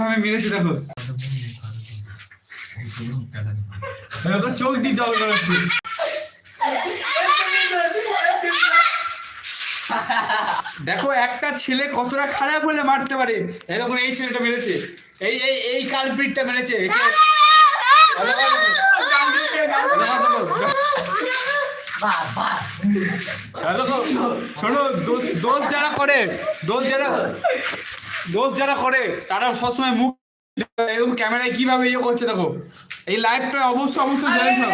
ভাবে মেরেছে দেখো। চোখ দিয়ে জল করাচ্ছে দেখো একটা ছেলে কতটা খারাপ হলে মারতে পারে। এরকম এই ছেলেটা মেরেছে। এই এই এই কালপ্রিটটা মেরেছে। শোনো দোষ দোষ যারা করে দোষ যারা দোষ যারা করে তারা সবসময় মুখ এরকম ক্যামেরায় কীভাবে ইয়ে করছে দেখো। এই লাইভটা অবশ্যই অবশ্যই জানি না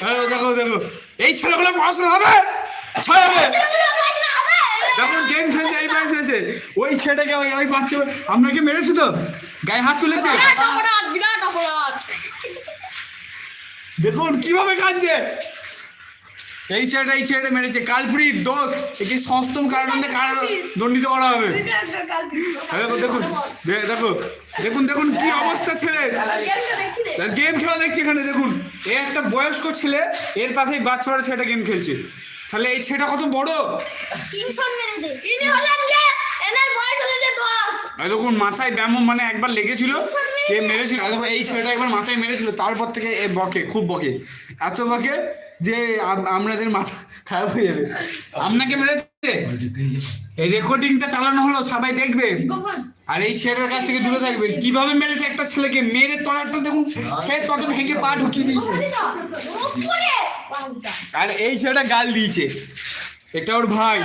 হ্যালো দেখো দেখো এই ছেলেগুলো পড়াশোনা হবে? যখন গেম খেলছে এই বয়সে এসে। ওই ছেলেটাকে ওই ওই বাচ্চা আপনাকে মেরেছে তো? গায়ে হাত তুলেছে? দেখুন কীভাবে কাঁদছে? এই ছেলেটা এই ছেলেটা মেরেছে। কালপ্রিট দোষ। একে সস্তম কারণে কারণ দণ্ডিত করা হবে? দেখুন দেখুন দেখো দেখুন দেখুন কি অবস্থা ছেলে। গেম খেলা দেখছি এখানে দেখুন। এ একটা বয়স্ক ছেলে এর পাশেই বাচ্চারা ছেলেটা গেম খেলছে। তাহলে এই ছেলেটা কত বড়? মেরে দে ইনি হলেন যে এনার বয়স হলো যে দেখুন মাথায় ব্যায়াম মানে একবার লেগেছিল কে মেরেছিল আর দেখো এই ছেলেটা একবার মাথায় মেরেছিল তারপর থেকে এ বকে খুব বকে। এত বকে যে আম- আমাদের মাথা খারাপ হয়ে যাবে। আপনাকে মেরেছে? এই রেকর্ডিংটা চালানো হলো সবাই দেখবে। আর এই ছেলের কাছ থেকে দূরে থাকবে। কীভাবে মেরেছে একটা ছেলেকে? মেরে তলারটা দেখুন সে তত ভেঙে পা ঢুকিয়ে দিয়েছে। আর এই ছেলেটা গাল দিয়েছে। এটা ওর ভাই।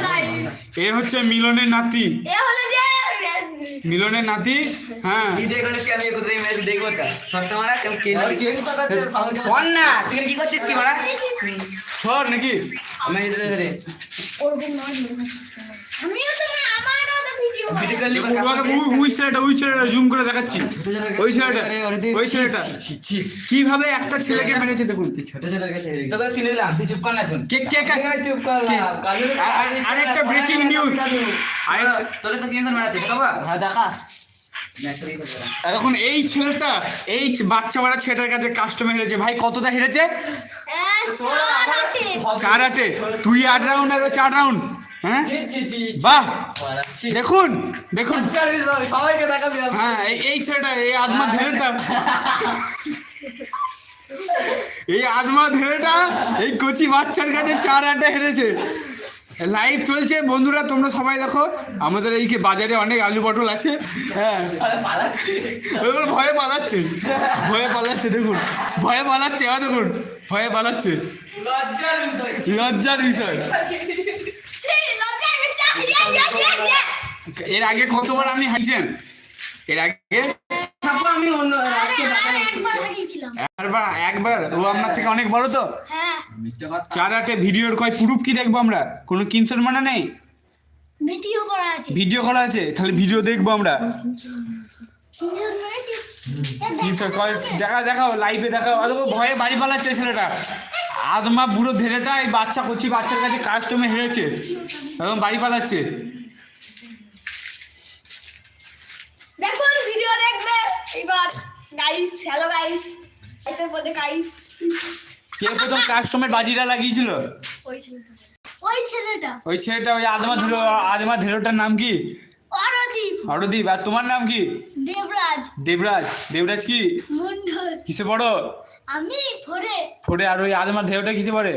এ হচ্ছে মিলনের নাতি। এ হলো যে মিলনের নাতি হ্যাঁ। ভিডিও করেছি আমি কোথায় দেখব তো? সবটা মারা কেউ কে শোন না। তুই কি করছিস কি মারা সর নাকি? আমি যেতে ধরে আমিও তো আমারও তো ভিডিও ভিডিও করলি তোমাকে ওই- ওই ছেলেটা ওই ছেলেটা জুম করে দেখাচ্ছি। ওই ছেলেটা ওই ছেলেটা। কীভাবে একটা ছেলেকে মেরেছে দেখুন। তোকে চিনে দিলাম তুই চুপ কর না এখন। কে কে কে? চুপ কর কে? আর- আর- আরেকটা ব্রেকিং নিউজ তোরে তো হ্যাঁ দেখা। এখন এই ছেলেটা এই বাচ্চা মারা ছেলেটার কাছে কাস্টমার হেরেছে। ভাই কতটা হেরেছে? চার আটে। তুই আট রাউন্ড আর চার রাউন্ড হ্যাঁ? বাহ! দেখুন দেখুন। সবাইকে দেখাবি হ্যাঁ এই ছেলেটা এই আদমা ধেরেটা এই আদমা ধেরেটা এই কচি বাচ্চার কাছে চার আটে হেরেছে। লাইভ চলছে। বন্ধুরা তোমরা সবাই দেখো আমাদের এই কি বাজারে অনেক আলু পটল আছে। হ্যাঁ। ভয়ে পালাচ্ছে। ভয়ে পালাচ্ছে দেখুন। ভয়ে পালাচ্ছে হ্যাঁ দেখুন। ভয়ে পালাচ্ছে। লজ্জার বিষয়। ছি লজ্জা মিছা ইয়া ইয়া ইয়া ইয়া এর আগে কতবার আপনি হাইছেন এর আগে? একবার একবার একবার? ও আপনার থেকে অনেক বড় তো? হ্যাঁ। চার আটে ভিডিওর কয় প্রুফ কি দেখব আমরা? কোনো কিনসন মানে নেই? ভিডিও করা আছে। ভিডিও করা আছে? তাহলে ভিডিও দেখব আমরা। দেখা দেখাও লাইভে দেখাও। অথবা ভয়ে বাড়ি পালাচ্ছে ছেলেটা। আদমা বুড়ো ধেরেটা এই বাচ্চা করছি বাচ্চার কাছে কাস্টমে হেরেছে। একদম বাড়ি পালাচ্ছে। দেখুন ভিডিও দেখবে। এবার গাইস হ্যালো গাইস গাইসের মধ্যে গাইস কে প্রথম কাস্টমের বাজিটা লাগিয়েছিল? ওই ছেলেটা। ওই ছেলেটা। ওই ছেলেটা ওই আদমা ধেরো আদমা ধেরোটার নাম কি? অরদীপ। হরদীপ আর তোমার নাম কি? দেবরাজ। দেবরাজ। দেবরাজ কি? মন্ডল। কিসে বড় আমি ফোরে। ফোরে আর ওই আদমার ধেরোটা কিসে পড়ে?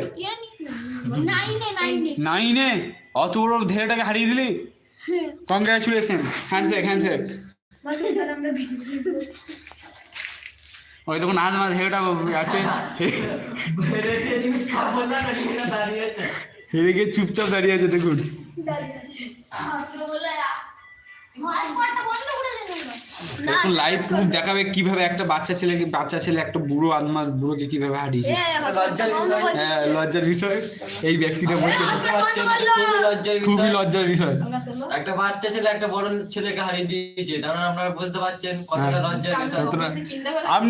নাইনে নাইনে। নাইনে? অত বড় ধেরোটাকে হারিয়ে দিলি? কংগ্রাচুলেশন হ্যান্ডশেক হ্যান্ডশেক ওই তখন আদমা ধেরোটা আছে। হেরে গিয়ে চুপচাপ দাঁড়িয়ে আছে দেখুন। দাঁড়িয়ে আছে আপনি বলে হটস্পটটা বন্ধ করে দেন না এখন লাইভ প্রুফ দেখাবে কীভাবে একটা বাচ্চা ছেলেকে বাচ্চা ছেলে একটা বুড়ো আদমা বুড়োকে কীভাবে হারিয়েছে। লজ্জার হ্যাঁ লজ্জার বিষয়। এই ব্যক্তিটা বলছে। লজ্জার খুবই লজ্জার বিষয়। একটা বাচ্চা ছেলে একটা বড় ছেলেকে হারিয়ে দিয়েছে। তার মানে আপনারা বুঝতে পারছেন কতটা হ্যাঁ। লজ্জার বিষয়। আপনি